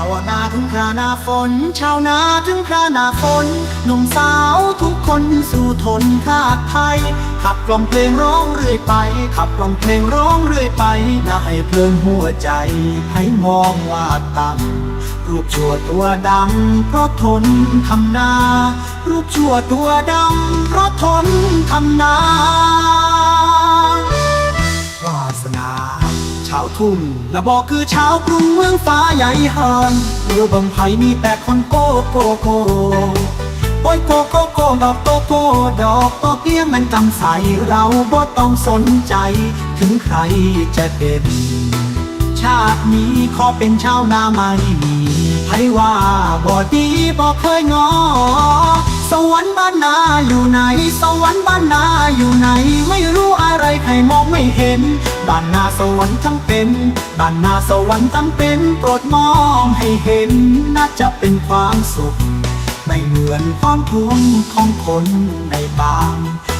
าวนาถึงคราหนาฝน ชาวนาถึงคราหนาฝน หนุ่มสาวทุกคนสู่ทนคาดไทย ขับกล่อมเพลงร้องเรื่อยไป ขับกล่อมเพลงร้องเรื่อยไปน่าให้เพลินหัวใจ ให้มองว่าต่ำรูปชั่วตัวดำเพราะทนทำนา รูปชั่วตัวดำเพราะทนทำนา ทุ่งและบอกคือชาวกรุงเมืองฟ้าใหญ่หานเรือบังไพมีแต่คนโกโกโกโอ้ยโกโกโกดอกโตโกดอกโตเกี้ยงมันจำใสเราบ่ต้องสนใจ ถึงใครจะเป็นชาตินี้ขอเป็นชาวนาไม่มีใครว่าบ่ดีบ่เคยงอ สวรรค์บ้านนาอยู่ไหน สวรรค์บ้านนาอยู่ไหน ไม่รู้อะไรใครมองไม่เห็น บ้านนาสวรรค์ทั้งเป็นบ้านนาสวรรค์ทั้งเป็นโปรดมองให้เห็นน่าจะเป็นความสุข ไม่เหมือนความทุกข์ของคนในบาง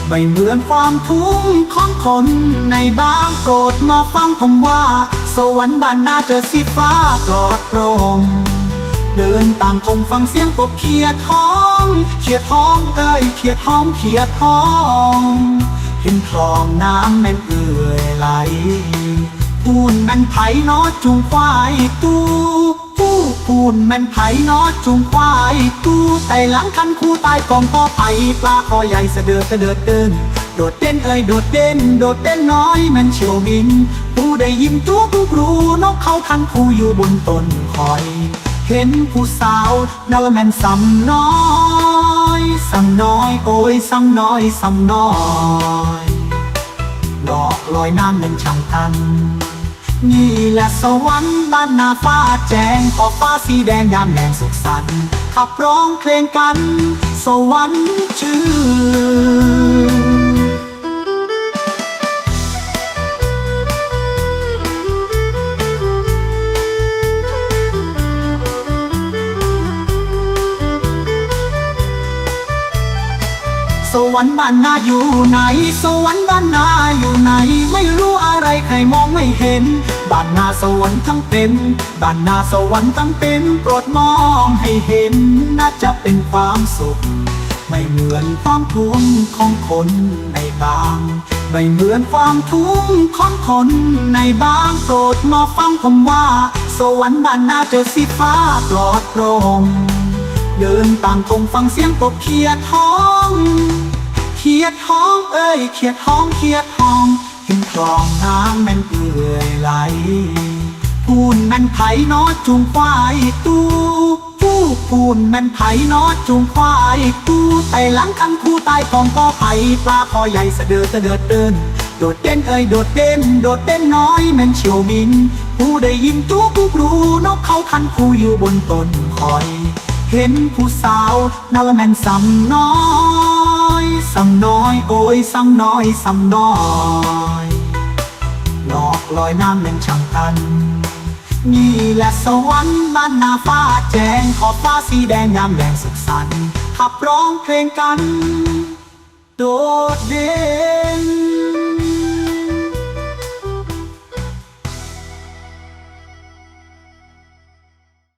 ไม่เหมือนความทุกข์ของคนในบางโปรดมาฟังผมว่า สวรรค์บ้านนาเจอสีฟ้าปลอดโปร่งเดินตามทงฟังเสียงกบเขียดท้องเขียดท้องเอ้ยเขียดท้องเขียดท้อง เห็นคลองน้ำแม่นเอื่อยไหลปูนแม่นไผ่นอจุงควายตูปูปูนแม่นไผ่นอจุงควายตูแต่หลังคันคู่ตายกองพ่อไผ่ปลาคอใหญ่เสะเดือดเสะเดือดเดินโดดเด่นเอ้ยโดดเด่นโดดเด่นน้อยแม่นเชียวบินปูได้ยิ้มจู้กูกรูนกเขาทันคู่อยู่บนต้นคอย เห็นผู้สาวเนอแม่นสำน้อย สำน้อย โอ้ยสำน้อยสำน้อยดอกลอยน้ำเป็นช่างทัน นี่แหละสวรรค์บ้านนาฟ้าแจ้งขอบฟ้าสีแดงยามแดงสุขสันต์ขับร้องเพลงกัน สวรรค์ชื่อ รรค์บ้านนาอยู่ไหน สวรรค์บ้านนาอยู่ไหน ไม่รู้อะไรใครมองไม่เห็น บ้านนาสวรรค์ทั้งเป็น บ้านนาสวรรค์ทั้งเป็น โปรดมองให้เห็น น่าจะเป็นความสุข ไม่เหมือนความทุกข์ของคนในบาง ไม่เหมือนความทุกข์ของคนในบางโปรดมาฟังผมว่า สวรรค์บ้านนาเจอสีฟ้าปลอดโปร่งเดินตามทงฟังเสียงกบเขียดท้อง เขียดท้องเอ้ยเขียดท้องเขียดท้องเห็นคลองน้ำแม่นเอื่อยไหลปูนแม่นไผ่นอจุงควายตู้ปูปูนแม่นไผ่นอจุงควายตู้แต่หลังคันคู่ตายกองก็ไผ่ปลาคอใหญ่สะเดือดสะเดือดเดินโดดเด่นเอ้ยโดดเด่นโดดเด่นน้อยแม่นเชียวบินผู้ได้ยินจู้กูกรูนกเขาทันคู่อยู่บนต้นคอย เห็นผู้สาวนาละแม่นสำน้อย สั่งน้อย โอ้ยสั่งน้อยสั่งน้อยหลอกลอยน้ำเล่นช่างตัน นี่แหละสวรรค์มันนาฟ้าแจ้งขอบฟ้าสีแดงยามแดงสุขสันต์ขับร้องเพลงกัน โดดเด่น